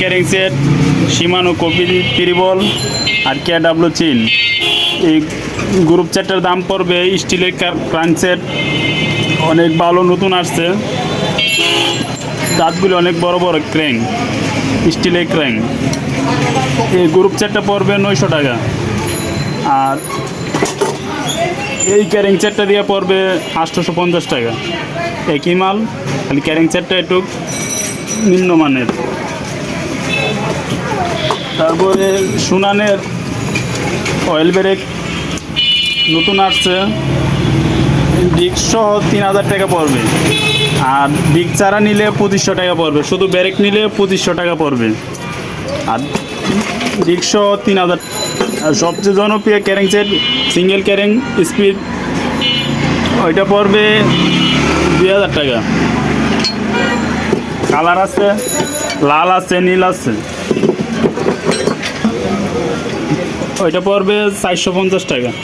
Carrying set, সীমানো copy ত্রিবল আর কে W চিন এই গ্রুপ সেটটার দাম পড়বে স্টিলের ক্রাঞ্চ সেট। অনেক ভালো নতুন আসছে। দাঁতগুলি অনেক বড় বড় ক্র্যাং স্টিলের ক্র্যাং এই গ্রুপ সেটটা পড়বে নয়শো টাকা। আর এই ক্যারিং সেটটা দিয়ে পড়বে আটশোশো পঞ্চাশ টাকা। একই মাল, খালি ক্যারিং সেটটা একটু নিম্নমানের। তারপরে সুনানের অয়েল ব্রেক নতুন আসছে। ডিক সহ তিন হাজার টাকা পড়বে। আর ডিক চারা নিলে পঁচিশশো টাকা পড়বে। শুধু ব্রেক নিলে পঁচিশশো টাকা পড়বে। আর ডিক তিন হাজার আর সবচেয়ে জনপ্রিয় carrying set single carrying speed ওইটা পড়বে দুই হাজার টাকা। কালার আছে, লাল আছে, নীল আছে। ওইটা পড়বে চারশো পঞ্চাশ টাকা।